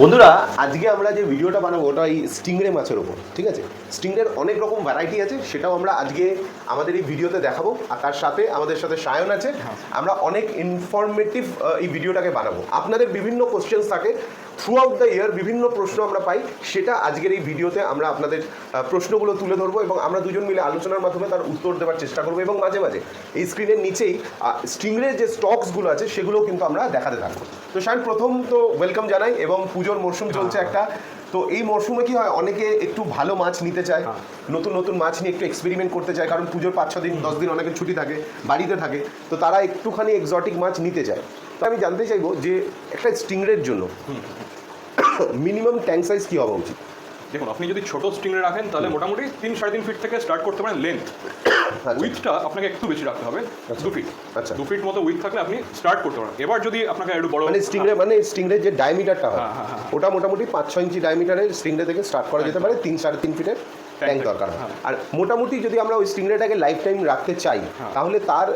বন্ধুরা আজকে আমরা যে ভিডিওটা বানাবো ওটা এই স্টিংরে মাছের ওপর ঠিক আছে? স্টিংরের অনেক রকম ভ্যারাইটি আছে সেটাও আমরা আজকে আমাদের এই ভিডিওতে দেখাবো আর তার সাথে আমাদের সাথে সায়ন আছে। আমরা অনেক ইনফরমেটিভ এই ভিডিওটাকে বানাবো। আপনাদের বিভিন্ন কোশ্চেন্স থাকে থ্রু আউট দ্য ইয়ার বিভিন্ন প্রশ্ন আমরা পাই সেটা আজকের এই ভিডিওতে আমরা আপনাদের প্রশ্নগুলো তুলে ধরবো এবং আমরা দুজন মিলে আলোচনার মাধ্যমে তার উত্তর দেওয়ার চেষ্টা করব এবং মাঝে মাঝে এই স্ক্রিনের নিচেই স্টিংরের যে স্টকসগুলো আছে সেগুলোও কিন্তু আমরা দেখাতে থাকব। তো শায়ন প্রথম তো ওয়েলকাম জানাই এবং পুজোর মরশুম চলছে একটা। তো এই মরশুমে কি হয় অনেকে একটু ভালো মাছ নিতে চায় নতুন নতুন মাছ নিয়ে একটু এক্সপেরিমেন্ট করতে চায় কারণ পুজোর পাঁচ ছ দিন দশ দিন অনেকের ছুটি থাকে বাড়িতে থাকে তো তারা একটুখানি এক্সটিক মাছ নিতে চায়। আমি জানতে চাইব যে একটা স্টিংরের জন্য মিনিমাম ট্যাঙ্ক সাইজ কি হওয়া উচিত? দেখুন আপনি যদি ছোট স্ট্রিংয়ে রাখেন তাহলে মোটামুটি তিন সাড়ে তিন ফিট থেকে স্টার্ট করতে পারেন লেন্থ। উইথটা আপনাকে একটু বেশি রাখতে হবে দু ফিট। আচ্ছা। দু ফিট মতো উইথ থাকলে আপনি স্টার্ট করতে পারেন। এবার যদি আপনাকে একটু বড় মানে স্টিংরে মানে স্টিংরের যে ডায়ামিটারটা হয় হ্যাঁ, হ্যাঁ, হ্যাঁ। ওটা মোটামুটি পাঁচ ছ ইঞ্চি ডায়ামিটারের স্টিংরে থেকে স্টার্ট করা যেতে পারে তিন সাড়ে তিন ফিটের। ট্যাঙ্ক দরকার হয়। হ্যাঁ। আর মোটামুটি যদি আমরা ওই স্টিংরেটাকে লাইফ টাইম রাখতে চাই হ্যাঁ। তাহলে তার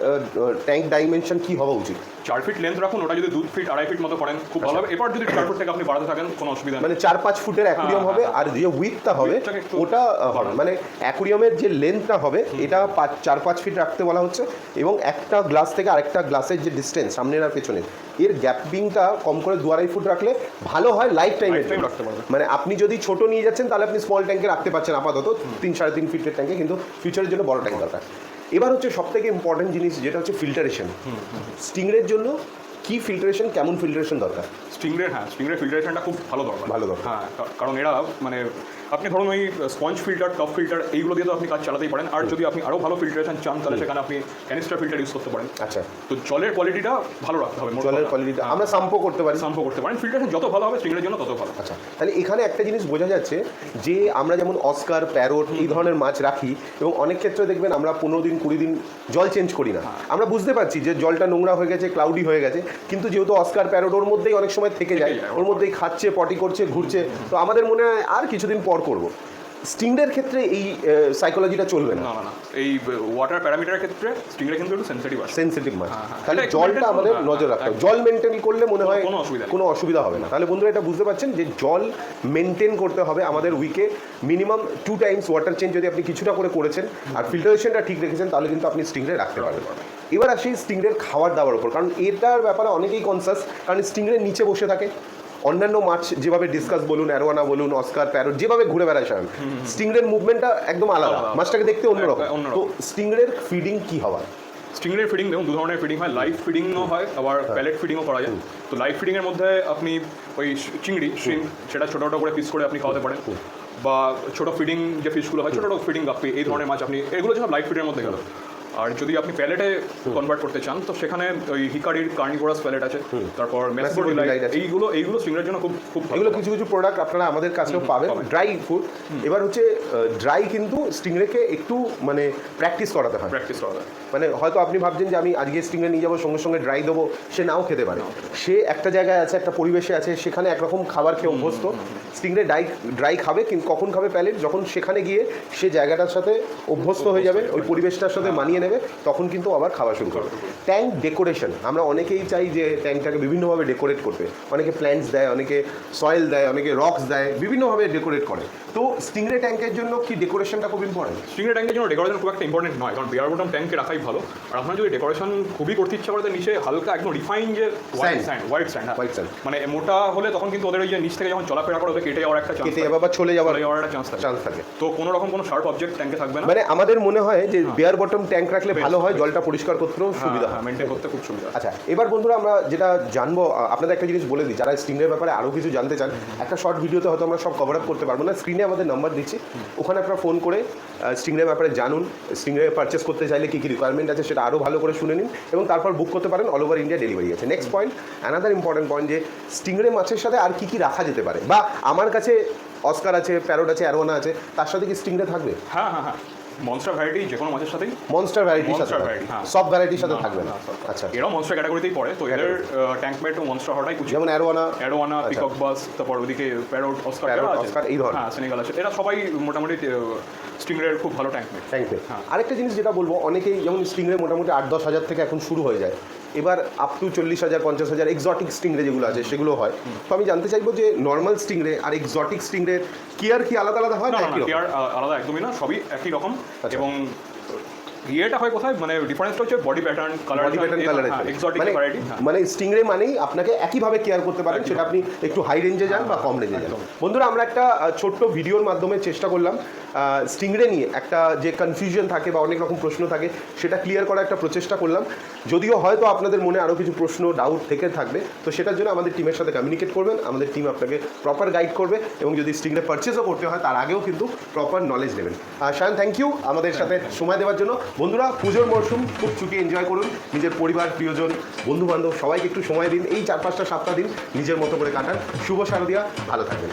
ট্যাঙ্ক ডাইমেনশন কি হওয়া উচিত? চার ফিট লেন্থ রাখুন ওটা যদি দু ফিট আড়াই ফিট মতো করেন খুব ভালো হবে। এবার যদি চার ফুট থেকে আপনি বাড়াতে থাকেন কোনো অসুবিধা নেই। মানে চার পাঁচ ফুটের অ্যাকুরিয়াম হ্যাঁ, হবে আর যে উইথটা হবে ওটা হবে। মানে অ্যাকুরিয়ামের যে লেন্থটা হবে এটা পাঁচ চার পাঁচ ফিট রাখতে বলা হচ্ছে। এবং একটা গ্লাস থেকে আরেকটা গ্লাসের যে ডিস্টেন্স সামনের আর পেছনের এর গ্যাপিংটা কম করে দু আড়াই ফুট রাখলে ভালো হয় লাইফ টাইমের Lifetime রাখতে পারবে। মানে আপনি যদি ছোট নিয়ে যাচ্ছেন তাহলে আপনি স্মল ট্যাঙ্কে রাখতে পারছেন আপাতত। তিন সাড়ে তিন ফিটের ট্যাঙ্কে কিন্তু ফিউচারের জন্য বড় ট্যাঙ্ক দরকার। এবার হচ্ছে সব থেকে ইম্পর্টেন্ট জিনিস যেটা হচ্ছে ফিল্টারেশন স্টিংরের জন্য কি ফিল্টারেশন কেমন ফিল্টারেশন দরকার? স্টিংরের হ্যাঁ স্টিংরের ফিল্টারেশনটা খুব ভালো দরকার। ভালো দরকার। হ্যাঁ কারণ এরা মানে আপনি ধরুন ওই স্পঞ্জ ফিল্টার টপ ফিল্টার এইগুলো দিয়ে তো আপনি কাজ চালাতেই পারেন। আর যদি আপনি আরও ভালো ফিল্টারেশন চান তাহলে সেখানে আপনি ক্যানিস্টার ফিল্টার ইউজ করতে পারেন। আচ্ছা। তো জলের কোয়ালিটিটা ভালো রাখতে হবে জলের। কোয়ালিটিটা হ্যাঁ, আমরা সাম্পো করতে পারি। শাম্পু করতে পারেন। ফিল্টারেশন যত ভালো হবে স্টিংরের জন্য তত ভালো। আচ্ছা তাহলে এখানে একটা জিনিস বোঝা যাচ্ছে যে আমরা যেমন অস্কার প্যারোট এই ধরনের মাছ রাখি এবং অনেক ক্ষেত্রে দেখবেন আমরা পনেরো দিন কুড়ি দিন জল চেঞ্জ করি না। আমরা বুঝতে পারছি যে জলটা নোংরা হয়ে গেছে ক্লাউডি হয়ে গেছে কিন্তু যেহেতু অস্কার প্যারোট ওর মধ্যেই অনেক সময় থেকে যায়। ওর মধ্যেই খাচ্ছে পটি করছে ঘুরছে। তো আমাদের মনে হয় আর কিছুদিন পর করব। স্টিংরের ক্ষেত্রে এই সাইকোলজিটা চলবে না। না না না। এই ওয়াটার প্যারামিটারের ক্ষেত্রে স্টিংরে কিন্তু একটু সেন্সিটিভ আছে। সেন্সিটিভ মাছ হ্যাঁ, হ্যাঁ। তাহলে জলটা আমাদের নজর হ্যাঁ, রাখতে হবে। জল মেনটেন করলে মনে হয় কোনো অসুবিধা কোনো অসুবিধা হবে না। তাহলে বন্ধুরা এটা বুঝতে পারছেন যে জল মেনটেন করতে হবে আমাদের উইকে minimum two times water change যদি আপনি কিছুটা করে করেছেন আর ফিল্টারেশনটা ঠিক রেখেছেন তাহলে কিন্তু আপনি স্টিংরে রাখতে পারবেন। এবার আসি স্টিংরের খাবার দাবার উপর কারণ এটার ব্যাপারে অনেকেই কনসাস কারণ স্টিংরের নিচে বসে থাকে। অন্যান্য মাছ যেভাবে ডিসকাস বলুন অ্যারোয়ানা বলুন অস্কার প্যারোট যেভাবে ঘুরে বেড়ায় সায়ন স্টিংরের মুভমেন্টটা একদম আলাদা। মাছটাকে দেখতে অন্যরকম। তো স্টিংরের ফিডিং কি হওয়া স্টিংরের ফিডিং দেখুন দু ধরনের ফিডিং হয়। লাইভ ফিডিংও হয় আবার প্যালেট ফিডিংও করা যায়। তো লাইভ ফিডিংয়ের মধ্যে আপনি ওই চিংড়ি শ্রিম সেটা ছোটো ছোটো করে পিস করে আপনি খাওয়াতে পারেন। বা ছোটো ফিডিং যে ফিশগুলো হয় ছোটো ছোটো ফিডিং গাপ্পি এই ধরনের মাছ আপনি এগুলো যেন লাইভ ফিডিংয়ের মধ্যে গেল। আর যদি আপনি প্যালেটে কনভার্ট করতে চান তো সেখানে ওই হিকারির কার্নিভোরাস প্যালেট আছে তারপর। এইগুলো এইগুলো স্টিংরের জন্য খুব খুব ভালো। এগুলো কিছু কিছু প্রোডাক্ট আপনারা আমাদের কাছেও পাবেন। ড্রাই ফুড এবার হচ্ছে ড্রাই কিন্তু স্টিংরেকে একটু মানে প্র্যাকটিস করাতে হয়। প্র্যাকটিস করাতে মানে হয়তো আপনি ভাবছেন যে আমি আজকে স্টিংরে নিয়ে যাব সঙ্গে সঙ্গে ড্রাই দেবো সে নাও খেতে পারে। সে একটা জায়গায় আছে একটা পরিবেশে আছে সেখানে একরকম খাবার খেয়ে অভ্যস্ত। স্টিংরে ড্রাই ড্রাই খাবে কিন্তু কখন খাবে প্যালেট? যখন সেখানে গিয়ে সে জায়গাটার সাথে অভ্যস্ত হয়ে যাবে ওই পরিবেশটার সাথে মানিয়ে নেবে। তখন কিন্তু আবার খাওয়া শুরু করবে। ট্যাঙ্ক ডেকোরেশন আমরা অনেকেই চাই যে ট্যাঙ্কটাকে বিভিন্নভাবে ডেকোরেট করতে। অনেকে প্ল্যান্টস দেয় অনেকে সয়েল দেয় অনেকে রক্স দেয় বিভিন্নভাবে ডেকোরেট করে। তো স্টিংরে ট্যাঙ্কের জন্য কি ডেকোরেশনটা খুব ইম্পর্টেন্ট স্ট্রিংয়ের ট্যাঙ্কের জন্য ডেকোরেশন খুব একটা ইম্পর্টেন্ট নয় কারণ বিয়ার বটম ট্যাঙ্কে রাখাই ভালো। আর আপনার যদি ডেকোরেশন খুবই করতে ইচ্ছা করে নিচে হালকা একদম রিফাইন যে white sand white sand White sand. মানে মোটা হলে তখন কিন্তু ওদের ওই যে নিচ থেকে যখন চলাফেরা করে ওদের কেটে যাওয়ার একটা চান্স কেটে যাবে বা চলে যাওয়ার একটা চান্স থাকে। চান্স থাকে। তো কোনো রকম কোনো শার্প অবজেক্ট ট্যাঙ্কে থাকবে না? মানে আমাদের মনে হয় যে বেয়ার বটম ট্যাঙ্ক রাখলে ভালো হয় জলটা পরিষ্কার করতেও সুবিধা হয় মেনটেন করতে খুব সুবিধা আচ্ছা এবার বন্ধুরা আমরা যেটা জানব আপনাদের একটা জিনিস বলে দিই যারা স্টিংরের ব্যাপারে আরও কিছু জানতে চান একটা শর্ট ভিডিওতে হয়তো আমরা সব কভার আপ করতে পারব না স্ক্রিনে আমাদের নাম্বার দিচ্ছি। ওখানে আপনারা ফোন করে স্টিংরের ব্যাপারে জানুন স্টিংরে পারচেস করতে চাইলে কী কী রিকোয়ারমেন্ট আছে সেটা আরও ভালো করে শুনে নিন এবং তারপর বুক করতে পারেন অল ওভার ইন্ডিয়া ডেলিভারি আছে। Next point another important point যে স্টিংরে মাছের সাথে আর কী কী রাখা যেতে পারে? বা আমার কাছে অস্কার আছে প্যারোট আছে অ্যারোনা আছে তার সাথে কি স্টিংরে থাকবে? হ্যাঁ হ্যাঁ হ্যাঁ। মনস্টার ভ্যারাইটি যে কোনো মাছের সাথেই? মনস্টার ভ্যারাইটির সাথে। সব ভ্যারাইটির সাথে থাকবে না। আচ্ছা এরাও মনস্টার ক্যাটাগরিতেই পড়ে তো এদের ট্যাঙ্ক মেট ও মনস্টার হওয়াটাই উচিত যেমন অ্যারোয়ানা অ্যারোয়ানা। পিকক বাস তারপর ওদিকে প্যারোট অস্কার প্যারোট অস্কার এই ধরনের। হ্যাঁ সেনেগাল আছে। এরা সবাই মোটামুটি স্টিংরের খুব ভালো ট্যাঙ্ক মেট ট্যাঙ্ক মেট। আরেকটা জিনিস যেটা বলব অনেকেই যেমন স্টিংরে মোটামুটি আট দশ হাজার থেকে এখন শুরু হয়ে যায়। এবার আপ টু চল্লিশ হাজার পঞ্চাশ হাজার এক্সটিক স্টিংরে যেগুলো আছে সেগুলো হয় তো আমি জানতে চাইব যে নর্মাল স্টিংরে আর এক্সটিক স্টিংরে কেয়ার কি আলাদা আলাদা হয় না আলাদা একদমই না সবই একই রকম আচ্ছা। এবং ইয়েটা হয় কোথায়? মানে ডিফারেন্সটা হচ্ছে body pattern colour body pattern কালারে এক্সোটিক মানে ভ্যারাইটি মানে স্টিংরে মানেই আপনাকে একইভাবে কেয়ার করতে পারেন সেটা আপনি একটু হাই রেঞ্জে যান বা কম রেঞ্জে যান। বন্ধুরা আমরা একটা ছোট্ট ভিডিওর মাধ্যমে চেষ্টা করলাম স্টিংরে নিয়ে একটা যে কনফিউশন থাকে বা অনেক রকম প্রশ্ন থাকে সেটা ক্লিয়ার করার একটা প্রচেষ্টা করলাম। যদিও হয়তো আপনাদের মনে আরও কিছু প্রশ্ন ডাউট থেকে থাকবে তো সেটার জন্য আমাদের টিমের সাথে কমিউনিকেট করবেন আমাদের টিম আপনাকে প্রপার গাইড করবে এবং যদি স্টিংরে পারচেসও করতে হয় তার আগেও কিন্তু প্রপার নলেজ নেবেন শায়ন থ্যাংক ইউ আমাদের সাথে সময় দেওয়ার জন্য। বন্ধুরা, পুজোর মরশুম, খুব চুকিয়ে এনজয় করুন। নিজের পরিবার, প্রিয়জন বন্ধু বান্ধব সবাইকে একটু সময় দিন। এই চার পাঁচটা সাতটা দিন নিজের মতো করে কাটান। শুভ শারদিয়া, ভালো থাকবেন।